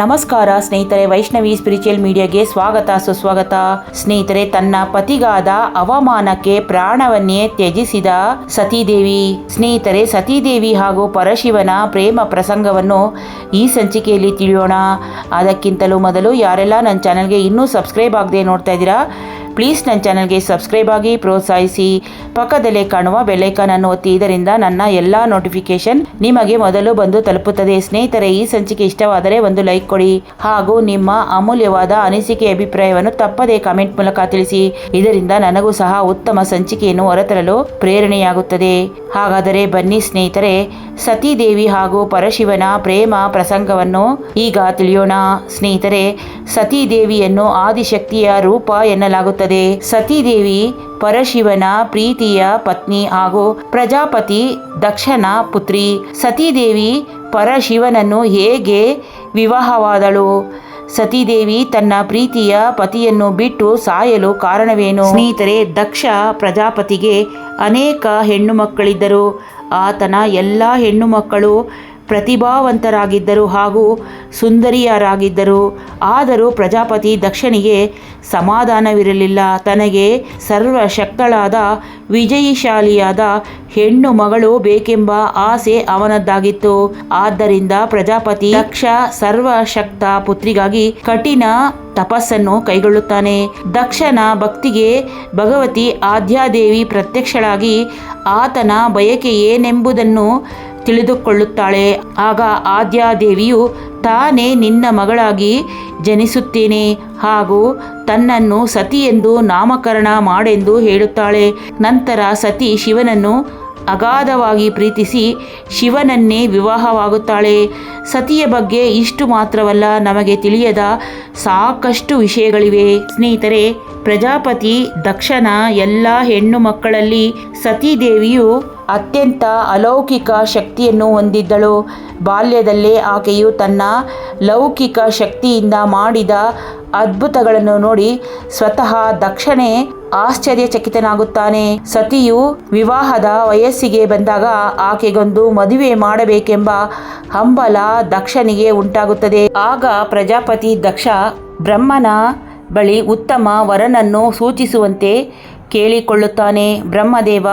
ನಮಸ್ಕಾರ ಸ್ನೇಹಿತರೆ, ವೈಷ್ಣವಿ ಸ್ಪಿರಿಚುವಲ್ ಮೀಡಿಯಾಗೆ ಸ್ವಾಗತ, ಸುಸ್ವಾಗತ. ಸ್ನೇಹಿತರೆ, ತನ್ನ ಪತಿಗಾದ ಅವಮಾನಕ್ಕೆ ಪ್ರಾಣವನ್ನೇ ತ್ಯಜಿಸಿದ ಸತೀದೇವಿ. ಸ್ನೇಹಿತರೆ, ಸತೀದೇವಿ ಹಾಗೂ ಪರಶಿವನ ಪ್ರೇಮ ಪ್ರಸಂಗವನ್ನು ಈ ಸಂಚಿಕೆಯಲ್ಲಿ ತಿಳಿಯೋಣ. ಅದಕ್ಕಿಂತಲೂ ಮೊದಲು ಯಾರೆಲ್ಲ ನನ್ನ ಚಾನಲ್ಗೆ ಇನ್ನೂ ಸಬ್ಸ್ಕ್ರೈಬ್ ಆಗದೆ ನೋಡ್ತಾ ಇದ್ದೀರಾ ಪ್ಲೀಸ್ ನನ್ನ ಚಾನಲ್ಗೆ ಸಬ್ಸ್ಕ್ರೈಬ್ ಆಗಿ ಪ್ರೋತ್ಸಾಹಿಸಿ. ಪಕ್ಕದಲ್ಲೇ ಕಾಣುವ ಬೆಲ್ಲೈಕಾನ್ ಅನ್ನು ಒತ್ತಿ, ಇದರಿಂದ ನನ್ನ ಎಲ್ಲ ನೋಟಿಫಿಕೇಶನ್ ನಿಮಗೆ ಮೊದಲು ಬಂದು ತಲುಪುತ್ತದೆ. ಸ್ನೇಹಿತರೆ, ಈ ಸಂಚಿಕೆ ಇಷ್ಟವಾದರೆ ಒಂದು ಲೈಕ್ ಕೊಡಿ ಹಾಗೂ ನಿಮ್ಮ ಅಮೂಲ್ಯವಾದ ಅನಿಸಿಕೆ ಅಭಿಪ್ರಾಯವನ್ನು ತಪ್ಪದೇ ಕಾಮೆಂಟ್ ಮೂಲಕ ತಿಳಿಸಿ. ಇದರಿಂದ ನನಗೂ ಸಹ ಉತ್ತಮ ಸಂಚಿಕೆಯನ್ನು ಹೊರತರಲು ಪ್ರೇರಣೆಯಾಗುತ್ತದೆ. ಹಾಗಾದರೆ ಬನ್ನಿ ಸ್ನೇಹಿತರೆ ಸತೀದೇವಿ ಹಾಗೂ ಪರಶಿವನ ಪ್ರೇಮ ಪ್ರಸಂಗವನ್ನು ಈಗ ತಿಳಿಯೋಣ. ಸ್ನೇಹಿತರೆ, ಸತೀದೇವಿಯನ್ನು ಆದಿಶಕ್ತಿಯ ರೂಪ ಎನ್ನಲಾಗುತ್ತದೆ. ಸತೀದೇವಿ ಪರಶಿವನ ಪ್ರೀತಿಯ ಪತ್ನಿ ಹಾಗೂ ಪ್ರಜಾಪತಿ ದಕ್ಷನ ಪುತ್ರಿ. ಸತೀದೇವಿ ಪರಶಿವನನ್ನು ಹೇಗೆ ವಿವಾಹವಾದಳು? ಸತೀದೇವಿ ತನ್ನ ಪ್ರೀತಿಯ ಪತಿಯನ್ನು ಬಿಟ್ಟು ಸಾಯಲು ಕಾರಣವೇನು? ಸ್ನೇಹಿತರೆ, ದಕ್ಷ ಪ್ರಜಾಪತಿಗೆ ಅನೇಕ ಹೆಣ್ಣು ಮಕ್ಕಳಿದ್ದರು. ಆತನ ಎಲ್ಲ ಹೆಣ್ಣು ಮಕ್ಕಳು ಪ್ರತಿಭಾವಂತರಾಗಿದ್ದರು ಹಾಗೂ ಸುಂದರಿಯರಾಗಿದ್ದರು. ಆದರೂ ಪ್ರಜಾಪತಿ ದಕ್ಷನಿಗೆ ಸಮಾಧಾನವಿರಲಿಲ್ಲ. ತನಗೆ ಸರ್ವಶಕ್ತಳಾದ ವಿಜಯಿಶಾಲಿಯಾದ ಹೆಣ್ಣು ಮಗಳು ಬೇಕೆಂಬ ಆಸೆ ಅವನದ್ದಾಗಿತ್ತು. ಆದ್ದರಿಂದ ಪ್ರಜಾಪತಿ ದಕ್ಷ ಸರ್ವಶಕ್ತ ಪುತ್ರಿಗಾಗಿ ಕಠಿಣ ತಪಸ್ಸನ್ನು ಕೈಗೊಳ್ಳುತ್ತಾನೆ. ದಕ್ಷನ ಭಕ್ತಿಗೆ ಭಗವತಿ ಆದ್ಯಾದೇವಿ ಪ್ರತ್ಯಕ್ಷಳಾಗಿ, ಆತನ ಬಯಕೆ ಏನೆಂಬುದನ್ನು ತಿಳಿದುಕೊಳ್ಳುತ್ತಾಳೆ. ಆಗ ಆದ್ಯಾದೇವಿಯು, ತಾನೇ ನಿನ್ನ ಮಗಳಾಗಿ ಜನಿಸುತ್ತೇನೆ ಹಾಗೂ ತನ್ನನ್ನು ಸತಿ ಎಂದು ನಾಮಕರಣ ಮಾಡೆಂದು ಹೇಳುತ್ತಾಳೆ. ನಂತರ ಸತಿ ಶಿವನನ್ನು ಅಗಾಧವಾಗಿ ಪ್ರೀತಿಸಿ ಶಿವನನ್ನೇ ವಿವಾಹವಾಗುತ್ತಾಳೆ. ಸತಿಯ ಬಗ್ಗೆ ಇಷ್ಟು ಮಾತ್ರವಲ್ಲ, ನಮಗೆ ತಿಳಿಯದ ಸಾಕಷ್ಟು ವಿಷಯಗಳಿವೆ. ಸ್ನೇಹಿತರೆ, ಪ್ರಜಾಪತಿ ದಕ್ಷನ ಎಲ್ಲ ಹೆಣ್ಣು ಮಕ್ಕಳಲ್ಲಿ ಸತೀದೇವಿಯು ಅತ್ಯಂತ ಅಲೌಕಿಕ ಶಕ್ತಿಯನ್ನು ಹೊಂದಿದ್ದಳು. ಬಾಲ್ಯದಲ್ಲೇ ಆಕೆಯು ತನ್ನ ಲೌಕಿಕ ಶಕ್ತಿಯಿಂದ ಮಾಡಿದ ಅದ್ಭುತಗಳನ್ನು ನೋಡಿ ಸ್ವತಃ ದಕ್ಷಣೆ ಆಶ್ಚರ್ಯಚಕಿತನಾಗುತ್ತಾನೆ. ಸತಿಯು ವಿವಾಹದ ವಯಸ್ಸಿಗೆ ಬಂದಾಗ ಆಕೆಗೊಂದು ಮದುವೆ ಮಾಡಬೇಕೆಂಬ ಹಂಬಲ ದಕ್ಷನಿಗೆ ಉಂಟಾಗುತ್ತದೆ. ಆಗ ಪ್ರಜಾಪತಿ ದಕ್ಷ ಬ್ರಹ್ಮನ ಬಳಿ ಉತ್ತಮ ವರನನ್ನು ಸೂಚಿಸುವಂತೆ ಕೇಳಿಕೊಳ್ಳುತ್ತಾನೆ. ಬ್ರಹ್ಮದೇವ,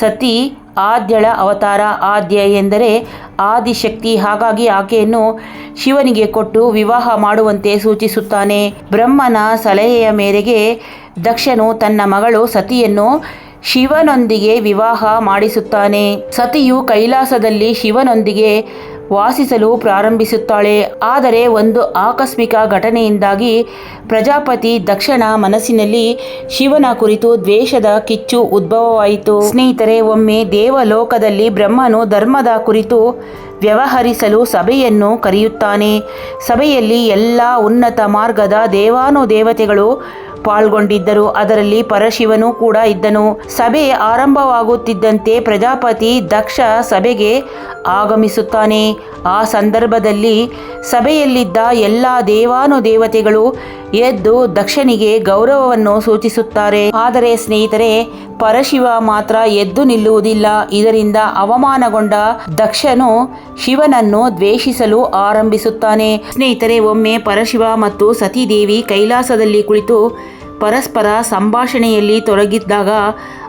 ಸತಿ ಆದ್ಯಳ ಅವತಾರ ಆದ್ಯ ಎಂದರೆ ಆದಿಶಕ್ತಿ. ಹಾಗಾಗಿ ಆಕೆಯನ್ನು ಶಿವನಿಗೆ ಕೊಟ್ಟು ವಿವಾಹ ಮಾಡುವಂತೆ ಸೂಚಿಸುತ್ತಾನೆ. ಬ್ರಹ್ಮನ ಸಲಹೆಯ ಮೇರೆಗೆ ದಕ್ಷನು ತನ್ನ ಮಗಳು ಸತಿಯನ್ನು ಶಿವನೊಂದಿಗೆ ವಿವಾಹ ಮಾಡಿಸುತ್ತಾನೆ. ಸತಿಯು ಕೈಲಾಸದಲ್ಲಿ ಶಿವನೊಂದಿಗೆ ವಾಸಿಸಲು ಪ್ರಾರಂಭಿಸುತ್ತಾಳೆ. ಆದರೆ ಒಂದು ಆಕಸ್ಮಿಕ ಘಟನೆಯಿಂದಾಗಿ ಪ್ರಜಾಪತಿ ದಕ್ಷನ ಮನಸ್ಸಿನಲ್ಲಿ ಶಿವನ ಕುರಿತು ದ್ವೇಷದ ಕಿಚ್ಚು ಉದ್ಭವವಾಯಿತು. ಸ್ನೇಹಿತರೆ, ಒಮ್ಮೆ ದೇವಲೋಕದಲ್ಲಿ ಬ್ರಹ್ಮನು ಧರ್ಮದ ಕುರಿತು ವ್ಯವಹರಿಸಲು ಸಭೆಯನ್ನು ಕರೆಯುತ್ತಾನೆ. ಸಭೆಯಲ್ಲಿ ಎಲ್ಲ ಉನ್ನತ ಮಾರ್ಗದ ದೇವಾನುದೇವತೆಗಳು ಪಾಲ್ಗೊಂಡಿದ್ದರು. ಅದರಲ್ಲಿ ಪರಶಿವನು ಕೂಡ ಇದ್ದನು. ಸಭೆ ಆರಂಭವಾಗುತ್ತಿದ್ದಂತೆ ಪ್ರಜಾಪತಿ ದಕ್ಷ ಸಭೆಗೆ ಆಗಮಿಸುತ್ತಾನೆ. ಆ ಸಂದರ್ಭದಲ್ಲಿ ಸಭೆಯಲ್ಲಿದ್ದ ಎಲ್ಲ ದೇವಾನುದೇವತೆಗಳು ಎದ್ದು ದಕ್ಷನಿಗೆ ಗೌರವವನ್ನು ಸೂಚಿಸುತ್ತಾರೆ. ಆದರೆ ಸ್ನೇಹಿತರೆ, ಪರಶಿವ ಮಾತ್ರ ಎದ್ದು ನಿಲ್ಲುವುದಿಲ್ಲ. ಇದರಿಂದ ಅವಮಾನಗೊಂಡ ದಕ್ಷನು ಶಿವನನ್ನು ದ್ವೇಷಿಸಲು ಆರಂಭಿಸುತ್ತಾನೆ. ಸ್ನೇಹಿತರೆ, ಒಮ್ಮೆ ಪರಶಿವ ಮತ್ತು ಸತೀದೇವಿ ಕೈಲಾಸದಲ್ಲಿ ಕುಳಿತು ಪರಸ್ಪರ ಸಂಭಾಷಣೆಯಲ್ಲಿ ತೊಡಗಿದ್ದಾಗ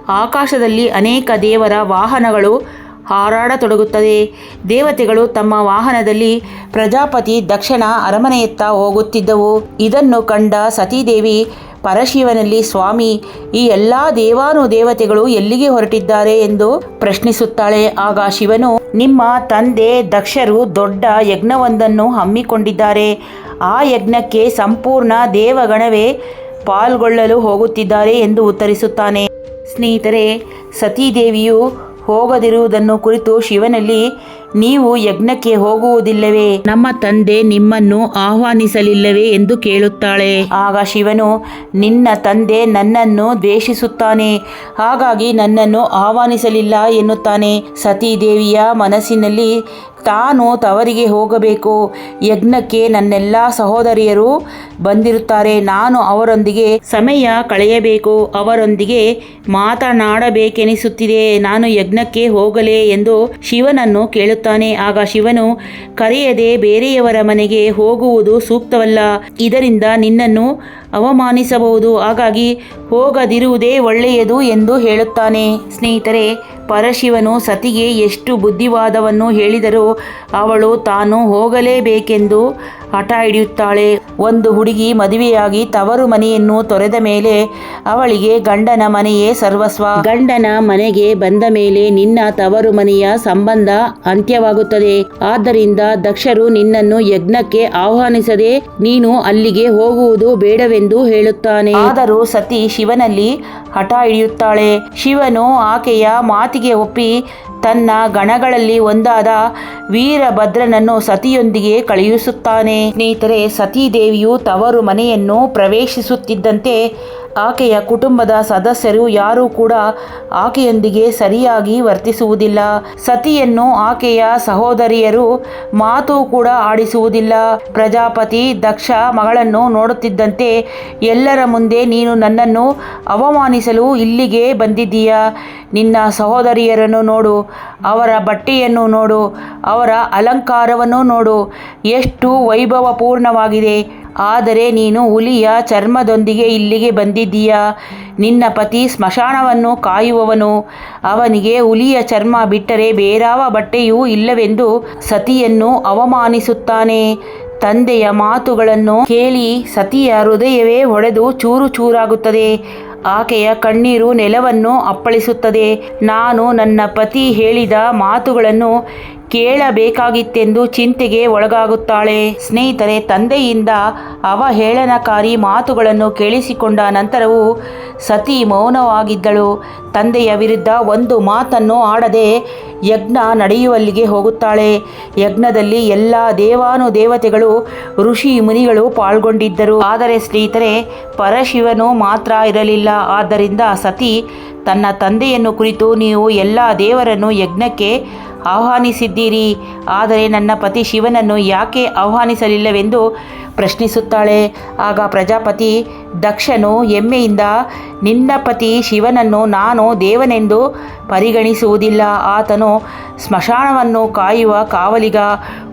ಆಕಾಶದಲ್ಲಿ ಅನೇಕ ದೇವರ ವಾಹನಗಳು ಹಾರಾಡತೊಡಗುತ್ತದೆ. ದೇವತೆಗಳು ತಮ್ಮ ವಾಹನದಲ್ಲಿ ಪ್ರಜಾಪತಿ ದಕ್ಷಿಣ ಅರಮನೆಯತ್ತ ಹೋಗುತ್ತಿದ್ದವು. ಇದನ್ನು ಕಂಡ ಸತೀದೇವಿ, ಪರಶಿವನಲ್ಲಿ ಸ್ವಾಮಿ, ಈ ಎಲ್ಲ ದೇವಾನು ದೇವತೆಗಳು ಎಲ್ಲಿಗೆ ಹೊರಟಿದ್ದಾರೆ ಎಂದು ಪ್ರಶ್ನಿಸುತ್ತಾಳೆ. ಆಗ ಶಿವನು, ನಿಮ್ಮ ತಂದೆ ದಕ್ಷರು ದೊಡ್ಡ ಯಜ್ಞವೊಂದನ್ನು ಹಮ್ಮಿಕೊಂಡಿದ್ದಾರೆ. ಆ ಯಜ್ಞಕ್ಕೆ ಸಂಪೂರ್ಣ ದೇವಗಣವೇ ಪಾಲ್ಗೊಳ್ಳಲು ಹೋಗುತ್ತಿದ್ದಾರೆ ಎಂದು ಉತ್ತರಿಸುತ್ತಾನೆ. ಸ್ನೇಹಿತರೆ, ಸತೀದೇವಿಯು ಹೋಗದಿರುವುದನ್ನು ಕುರಿತು ಶಿವನಲ್ಲಿ ನೀವು ಯಜ್ಞಕ್ಕೆ ಹೋಗುವುದಿಲ್ಲವೇ? ನಮ್ಮ ತಂದೆ ನಿಮ್ಮನ್ನು ಆಹ್ವಾನಿಸಲಿಲ್ಲವೇ ಎಂದು ಕೇಳುತ್ತಾಳೆ. ಆಗ ಶಿವನು ನಿನ್ನ ತಂದೆ ನನ್ನನ್ನು ದ್ವೇಷಿಸುತ್ತಾನೆ. ಹಾಗಾಗಿ ನನ್ನನ್ನು ಆಹ್ವಾನಿಸಲಿಲ್ಲ ಎನ್ನುತ್ತಾನೆ. ಸತೀದೇವಿಯ ಮನಸ್ಸಿನಲ್ಲಿ ತಾನು ತವರಿಗೆ ಹೋಗಬೇಕು. ಯಜ್ಞಕ್ಕೆ ನನ್ನೆಲ್ಲ ಸಹೋದರಿಯರು ಬಂದಿರುತ್ತಾರೆ. ನಾನು ಅವರೊಂದಿಗೆ ಸಮಯ ಕಳೆಯಬೇಕು. ಅವರೊಂದಿಗೆ ಮಾತನಾಡಬೇಕೆನಿಸುತ್ತಿದೆ. ನಾನು ಯಜ್ಞಕ್ಕೆ ಹೋಗಲೇ ಎಂದು ಶಿವನನ್ನು ಕೇಳುತ್ತಾನೆ. ಹೇಳುತ್ತಾನೆ ಆಗ ಶಿವನು ಕರೆಯದೆ ಬೇರೆಯವರ ಮನೆಗೆ ಹೋಗುವುದು ಸೂಕ್ತವಲ್ಲ ಇದರಿಂದ ನಿನ್ನನ್ನು ಅವಮಾನಿಸಬಹುದು. ಹಾಗಾಗಿ ಹೋಗದಿರುವುದೇ ಒಳ್ಳೆಯದು ಎಂದು ಹೇಳುತ್ತಾನೆ. ಸ್ನೇಹಿತರೆ, ಪರಶಿವನು ಸತಿಗೆ ಎಷ್ಟು ಬುದ್ಧಿವಾದವನ್ನು ಹೇಳಿದರೂ ಅವಳು ತಾನು ಹೋಗಲೇಬೇಕೆಂದು ಹಠ ಹಿಡಿಯುತ್ತಾಳೆ. ಒಂದು ಹುಡುಗಿ ಮದುವೆಯಾಗಿ ತವರು ಮನೆಯನ್ನು ತೊರೆದ ಮೇಲೆ ಅವಳಿಗೆ ಗಂಡನ ಮನೆಯೇ ಸರ್ವಸ್ವ. ಗಂಡನ ಮನೆಗೆ ಬಂದ ಮೇಲೆ ನಿನ್ನ ತವರು ಮನೆಯ ಸಂಬಂಧ ಅಂತ್ಯವಾಗುತ್ತದೆ. ಆದ್ದರಿಂದ ದಕ್ಷರು ನಿನ್ನನ್ನು ಯಜ್ಞಕ್ಕೆ ಆಹ್ವಾನಿಸದೆ ನೀನು ಅಲ್ಲಿಗೆ ಹೋಗುವುದು ಬೇಡವೆಂದು ಹೇಳುತ್ತಾನೆ. ಆದರೂ ಸತಿ ಶಿವನಲ್ಲಿ ಹಠ ಹಿಡಿಯುತ್ತಾಳೆ. ಶಿವನು ಆಕೆಯ ಮಾತಿಗೆ ಒಪ್ಪಿ ತನ್ನ ಗಣಗಳಲ್ಲಿ ಒಂದಾದ ವೀರಭದ್ರನನ್ನು ಸತಿಯೊಂದಿಗೆ ಕಳುಹಿಸುತ್ತಾನೆ. ಸ್ನೇಹಿತರೆ, ಸತೀದೇವಿಯು ತವರು ಮನೆಯನ್ನು ಪ್ರವೇಶಿಸುತ್ತಿದ್ದಂತೆ ಆಕೆಯ ಕುಟುಂಬದ ಸದಸ್ಯರು ಯಾರೂ ಕೂಡ ಆಕೆಯೊಂದಿಗೆ ಸರಿಯಾಗಿ ವರ್ತಿಸುವುದಿಲ್ಲ. ಸತಿಯನ್ನು ಆಕೆಯ ಸಹೋದರಿಯರು ಮಾತು ಕೂಡ ಆಡಿಸುವುದಿಲ್ಲ. ಪ್ರಜಾಪತಿ ದಕ್ಷ ಮಗಳನ್ನು ನೋಡುತ್ತಿದ್ದಂತೆ, ಎಲ್ಲರ ಮುಂದೆ ನೀನು ನನ್ನನ್ನು ಅವಮಾನಿಸಲು ಇಲ್ಲಿಗೆ ಬಂದಿದ್ದೀಯಾ? ನಿನ್ನ ಸಹೋದರಿಯರನ್ನು ನೋಡು, ಅವರ ಬಟ್ಟೆಯನ್ನು ನೋಡು, ಅವರ ಅಲಂಕಾರವನ್ನು ನೋಡು. ಎಷ್ಟು ವೈಭವಪೂರ್ಣವಾಗಿದೆ. ಆದರೆ ನೀನು ಹುಲಿಯ ಚರ್ಮದೊಂದಿಗೆ ಇಲ್ಲಿಗೆ ಬಂದಿದ್ದೀಯಾ? ನಿನ್ನ ಪತಿ ಸ್ಮಶಾನವನ್ನು ಕಾಯುವವನು. ಅವನಿಗೆ ಹುಲಿಯ ಚರ್ಮ ಬಿಟ್ಟರೆ ಬೇರಾವ ಬಟ್ಟೆಯೂ ಇಲ್ಲವೆಂದು ಸತಿಯನ್ನು ಅವಮಾನಿಸುತ್ತಾನೆ. ತಂದೆಯ ಮಾತುಗಳನ್ನು ಕೇಳಿ ಸತಿಯ ಹೃದಯವೇ ಹೊಡೆದು ಚೂರು ಚೂರಾಗುತ್ತದೆ. ಆಕೆಯ ಕಣ್ಣೀರು ನೆಲವನ್ನು ಅಪ್ಪಳಿಸುತ್ತದೆ. ನಾನು ನನ್ನ ಪತಿ ಹೇಳಿದ ಮಾತುಗಳನ್ನು ಕೇಳಬೇಕಾಗಿತ್ತೆಂದು ಚಿಂತೆಗೆ ಒಳಗಾಗುತ್ತಾಳೆ. ಸ್ನೇಹಿತರೆ, ತಂದೆಯಿಂದ ಅವಹೇಳನಕಾರಿ ಮಾತುಗಳನ್ನು ಕೇಳಿಸಿಕೊಂಡ ನಂತರವೂ ಸತಿ ಮೌನವಾಗಿದ್ದಳು. ತಂದೆಯ ವಿರುದ್ಧ ಒಂದು ಮಾತನ್ನು ಆಡದೆ ಯಜ್ಞ ನಡೆಯುವಲ್ಲಿಗೆ ಹೋಗುತ್ತಾಳೆ. ಯಜ್ಞದಲ್ಲಿ ಎಲ್ಲ ದೇವಾನುದೇವತೆಗಳು, ಋಷಿ ಮುನಿಗಳು ಪಾಲ್ಗೊಂಡಿದ್ದರು. ಆದರೆ ಸ್ನೇಹಿತರೆ, ಪರಶಿವನು ಮಾತ್ರ ಇರಲಿಲ್ಲ. ಆದ್ದರಿಂದ ಸತಿ ತನ್ನ ತಂದೆಯನ್ನು ಕುರಿತು ನೀವು ಎಲ್ಲ ದೇವರನ್ನು ಯಜ್ಞಕ್ಕೆ ಆಹ್ವಾನಿಸಿದ್ದೀರಿ. ಆದರೆ ನನ್ನ ಪತಿ ಶಿವನನ್ನು ಯಾಕೆ ಆಹ್ವಾನಿಸಲಿಲ್ಲವೆಂದು ಪ್ರಶ್ನಿಸುತ್ತಾಳೆ. ಆಗ ಪ್ರಜಾಪತಿ, ದಕ್ಷನು ಹೆಮ್ಮೆಯಿಂದ, ನಿನ್ನ ಪತಿ ಶಿವನನ್ನು ನಾನು ದೇವನೆಂದು ಪರಿಗಣಿಸುವುದಿಲ್ಲ. ಆತನು ಸ್ಮಶಾನವನ್ನು ಕಾಯುವ ಕಾವಲಿಗ,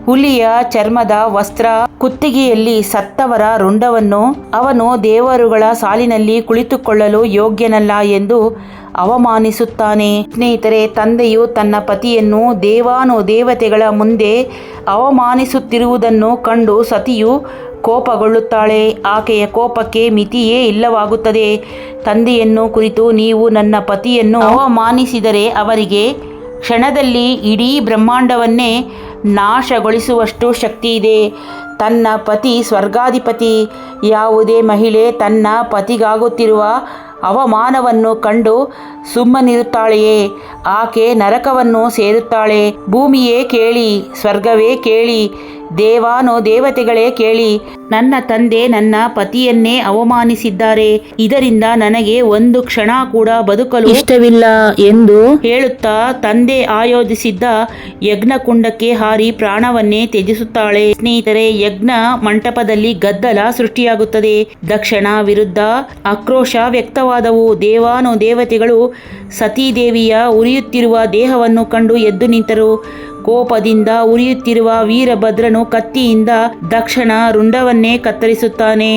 ಹುಲಿಯ ಚರ್ಮದ ವಸ್ತ್ರ ಕುತ್ತಿಗೆಯಲ್ಲಿ ಸತ್ತವರ ರುಂಡವನ್ನು ಅವನು ದೇವರುಗಳ ಸಾಲಿನಲ್ಲಿ ಕುಳಿತುಕೊಳ್ಳಲು ಯೋಗ್ಯನಲ್ಲ ಎಂದು ಅವಮಾನಿಸುತ್ತಾನೆ. ಸ್ನೇಹಿತರೆ, ತಂದೆಯು ತನ್ನ ಪತಿಯನ್ನು ದೇವಾನು ದೇವತೆಗಳ ಮುಂದೆ ಅವಮಾನಿಸುತ್ತಿರುವುದನ್ನು ಕಂಡು ಸತಿಯು ಕೋಪಗೊಳ್ಳುತ್ತಾಳೆ. ಆಕೆಯ ಕೋಪಕ್ಕೆ ಮಿತಿಯೇ ಇಲ್ಲವಾಗುತ್ತದೆ. ತಂದೆಯನ್ನು ಕುರಿತು ನೀವು ನನ್ನ ಪತಿಯನ್ನು ಅವಮಾನಿಸಿದರೆ ಅವರಿಗೆ ಕ್ಷಣದಲ್ಲಿ ಇಡೀ ಬ್ರಹ್ಮಾಂಡವನ್ನೇ ನಾಶಗೊಳಿಸುವಷ್ಟು ಶಕ್ತಿ ಇದೆ ತನ್ನ ಪತಿ ಸ್ವರ್ಗಾಧಿಪತಿ. ಯಾವುದೇ ಮಹಿಳೆ ತನ್ನ ಪತಿಗಾಗುತ್ತಿರುವ ಅವಮಾನವನ್ನು ಕಂಡು ಸುಮ್ಮನಿರುತ್ತಾಳೆಯೇ? ಆಕೆ ನರಕವನ್ನು ಸೇರುತ್ತಾಳೆ. ಭೂಮಿಯೇ ಕೇಳಿ ಸ್ವರ್ಗವೇ ಕೇಳಿ ದೇವಾನು ದೇವತೆಗಳೇ ಕೇಳಿ ನನ್ನ ತಂದೆ ನನ್ನ ಪತಿಯನ್ನೇ ಅವಮಾನಿಸಿದ್ದಾರೆ. ಇದರಿಂದ ನನಗೆ ಒಂದು ಕ್ಷಣ ಕೂಡ ಬದುಕಲು ಇಷ್ಟವಿಲ್ಲ ಎಂದು ಹೇಳುತ್ತಾ ತಂದೆ ಆಯೋಜಿಸಿದ್ದ ಯಜ್ಞಕುಂಡಕ್ಕೆ ಹಾರಿ ಪ್ರಾಣವನ್ನೇ ತ್ಯಜಿಸುತ್ತಾಳೆ. ಸ್ನೇಹಿತರೆ ಯಜ್ಞ ಮಂಟಪದಲ್ಲಿ ಗದ್ದಲ ಸೃಷ್ಟಿಯಾಗುತ್ತದೆ. ದಕ್ಷಿಣ ವಿರುದ್ಧ ಆಕ್ರೋಶ ವ್ಯಕ್ತವಾದವು. ದೇವಾನು ದೇವತೆಗಳು ಸತೀದೇವಿಯ ಉರಿಯುತ್ತಿರುವ ದೇಹವನ್ನು ಕಂಡು ಎದ್ದು ನಿಂತರು. ಕೋಪದಿಂದ ಉರಿಯುತ್ತಿರುವ ವೀರಭದ್ರನು ಕತ್ತಿಯಿಂದ ದಕ್ಷಣ ರುಂಡವನ್ನೇ ಕತ್ತರಿಸುತ್ತಾನೆ.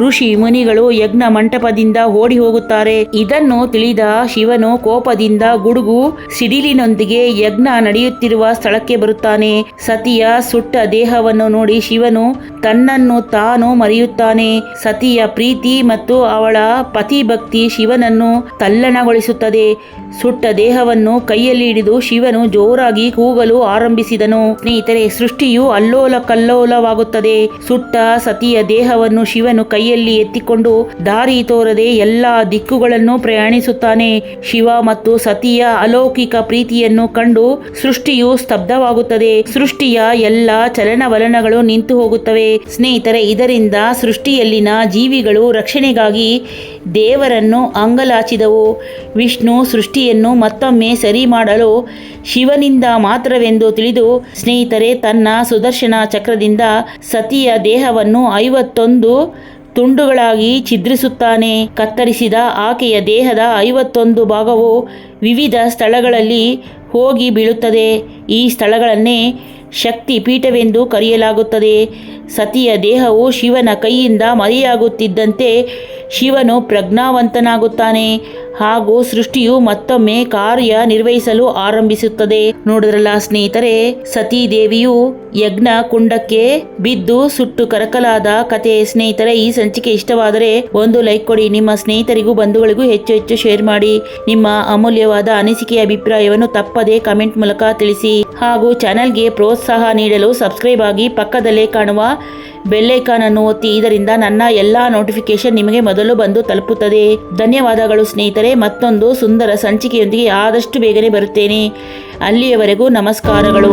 ಋಷಿ ಮುನಿಗಳು ಯಜ್ಞ ಮಂಟಪದಿಂದ ಓಡಿ ಹೋಗುತ್ತಾರೆ. ಇದನ್ನು ತಿಳಿದ ಶಿವನು ಕೋಪದಿಂದ ಗುಡುಗು ಸಿಡಿಲಿನೊಂದಿಗೆ ಯಜ್ಞ ನಡೆಯುತ್ತಿರುವ ಸ್ಥಳಕ್ಕೆ ಬರುತ್ತಾನೆ. ಸತಿಯ ಸುಟ್ಟ ದೇಹವನ್ನು ನೋಡಿ ಶಿವನು ತನ್ನನ್ನು ತಾನು ಮರೆಯುತ್ತಾನೆ. ಸತಿಯ ಪ್ರೀತಿ ಮತ್ತು ಅವಳ ಪತಿ ಭಕ್ತಿ ಶಿವನನ್ನು ತಲ್ಲಣಗೊಳಿಸುತ್ತದೆ. ಸುಟ್ಟ ದೇಹವನ್ನು ಕೈಯಲ್ಲಿ ಹಿಡಿದು ಶಿವನು ಜೋರಾಗಿ ಕೂಗಲು ಆರಂಭಿಸಿದನು. ಸ್ನೇಹಿತರೆ, ಸೃಷ್ಟಿಯು ಅಲ್ಲೋಲ ಕಲ್ಲೋಲವಾಗುತ್ತದೆ ಸುಟ್ಟ ಸತಿಯ ದೇಹವನ್ನು ಶಿವನು ಕೈಯಲ್ಲಿ ಎತ್ತಿಕೊಂಡು ದಾರಿ ತೋರದೆ ಎಲ್ಲಾ ದಿಕ್ಕುಗಳನ್ನು ಪ್ರಯಾಣಿಸುತ್ತಾನೆ. ಶಿವ ಮತ್ತು ಸತಿಯ ಅಲೌಕಿಕ ಪ್ರೀತಿಯನ್ನು ಕಂಡು ಸೃಷ್ಟಿಯು ಸ್ತಬ್ಧವಾಗುತ್ತದೆ. ಸೃಷ್ಟಿಯ ಎಲ್ಲ ಚಲನವಲನಗಳು ನಿಂತು ಹೋಗುತ್ತವೆ. ಸ್ನೇಹಿತರೆ, ಇದರಿಂದ ಸೃಷ್ಟಿಯಲ್ಲಿನ ಜೀವಿಗಳು ರಕ್ಷಣೆಗಾಗಿ ದೇವರನ್ನು ಅಂಗಲಾಚಿದವು. ವಿಷ್ಣು ಸೃಷ್ಟಿಯನ್ನು ಮತ್ತೊಮ್ಮೆ ಸರಿ ಮಾಡಲು ಶಿವನಿಂದ ಮಾತ್ರವೆಂದು ತಿಳಿದು, ಸ್ನೇಹಿತರೆ, ತನ್ನ ಸುದರ್ಶನ ಚಕ್ರದಿಂದ ಸತಿಯ ದೇಹವನ್ನು ಐವತ್ತೊಂದು ತುಂಡುಗಳಾಗಿ ಛಿದ್ರಿಸುತ್ತಾನೆ. ಕತ್ತರಿಸಿದ ಆಕೆಯ ದೇಹದ ಐವತ್ತೊಂದು ಭಾಗವು ವಿವಿಧ ಸ್ಥಳಗಳಲ್ಲಿ ಹೋಗಿ ಬೀಳುತ್ತದೆ. ಈ ಸ್ಥಳಗಳನ್ನೇ ಶಕ್ತಿ ಪೀಠವೆಂದು ಕರೆಯಲಾಗುತ್ತದೆ. ಸತಿಯ ದೇಹವು ಶಿವನ ಕೈಯಿಂದ ಮರೆಯಾಗುತ್ತಿದ್ದಂತೆ ಶಿವನು ಪ್ರಜ್ಞಾವಂತನಾಗುತ್ತಾನೆ. ಹಾಗೂ ಸೃಷ್ಟಿಯು ಮತ್ತೊಮ್ಮೆ ಕಾರ್ಯ ನಿರ್ವಹಿಸಲು ಆರಂಭಿಸುತ್ತದೆ. ನೋಡಿದ್ರಲ್ಲ ಸ್ನೇಹಿತರೆ, ಸತೀದೇವಿಯು ಯಜ್ಞ ಕುಂಡಕ್ಕೆ ಬಿದ್ದು ಸುಟ್ಟು ಕರಕಲಾದ ಕತೆ ಸ್ನೇಹಿತರೆ, ಈ ಸಂಚಿಕೆ ಇಷ್ಟವಾದರೆ ಒಂದು ಲೈಕ್ ಕೊಡಿ. ನಿಮ್ಮ ಸ್ನೇಹಿತರಿಗೂ, ಬಂಧುಗಳಿಗೂ ಹೆಚ್ಚು ಹೆಚ್ಚು ಶೇರ್ ಮಾಡಿ. ನಿಮ್ಮ ಅಮೂಲ್ಯವಾದ ಅನಿಸಿಕೆಯ ಅಭಿಪ್ರಾಯವನ್ನು ತಪ್ಪದೆ ಕಮೆಂಟ್ ಮೂಲಕ ತಿಳಿಸಿ. ಹಾಗೂ ಚಾನೆಲ್ಗೆ ಪ್ರೋತ್ಸಾಹ ನೀಡಲು ಸಬ್ಸ್ಕ್ರೈಬ್ ಆಗಿ ಪಕ್ಕದಲ್ಲೇ ಕಾಣುವ ಬೆಲ್ಲೈಕಾನ್ ಒತ್ತಿ ಇದರಿಂದ ನನ್ನ ಎಲ್ಲಾ ನೋಟಿಫಿಕೇಶನ್ ನಿಮಗೆ ಮೊದಲು ಬಂದು ತಲುಪುತ್ತದೆ. ಧನ್ಯವಾದಗಳು ಸ್ನೇಹಿತರೆ, ಮತ್ತೊಂದು ಸುಂದರ ಸಂಚಿಕೆಯೊಂದಿಗೆ ಆದಷ್ಟು ಬೇಗನೆ ಬರುತ್ತೇನೆ. ಅಲ್ಲಿಯವರೆಗೂ ನಮಸ್ಕಾರಗಳು.